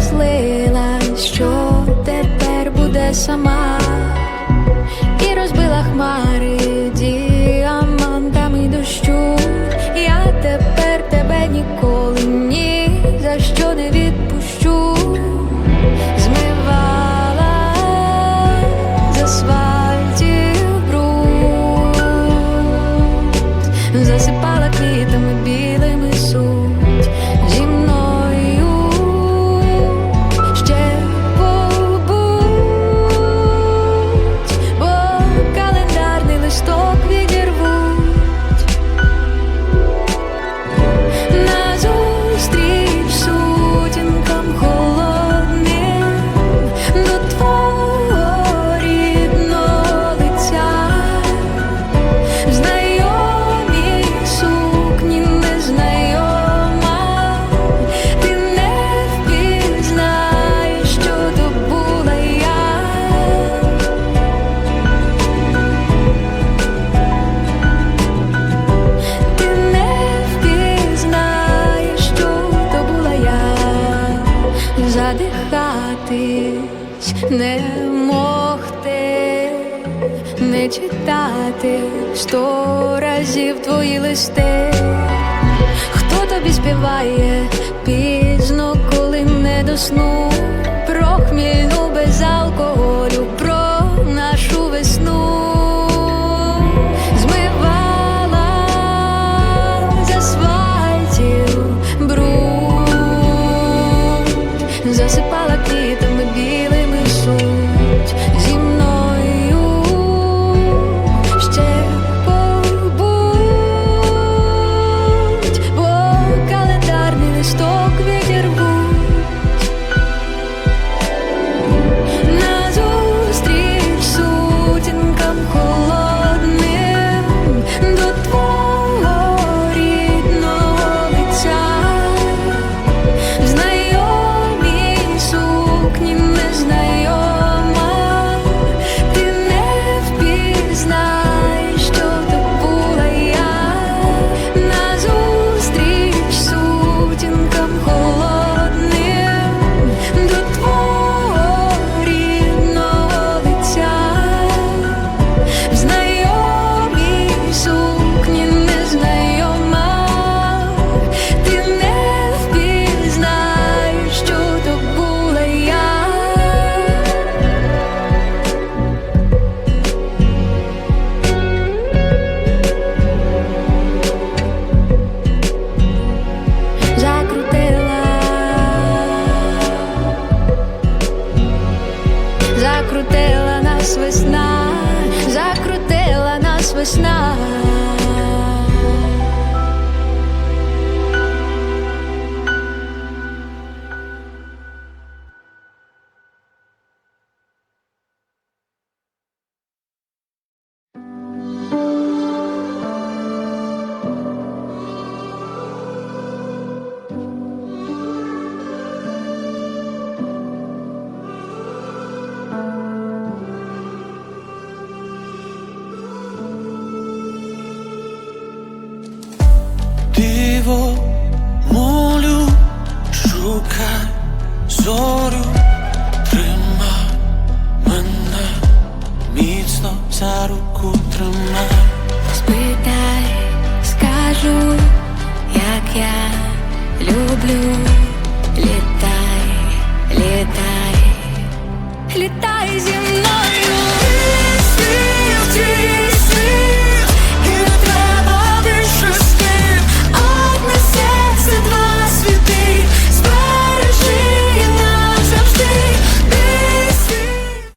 злилась, що тепер буде сама, і розбила хмари діамантами дощу. Я тепер тебе ніколи ні за що не відпущу. Змивала з засипала квітами білими задихатись, не могти, не читати сто разів твої листи. Хто тобі співає пізно, коли не до сну, закрутила нас весна, закрутила нас весна. Диво, молю, шукай зорю, тримай мене, міцно за руку тримай. Спитай, скажу, як я люблю.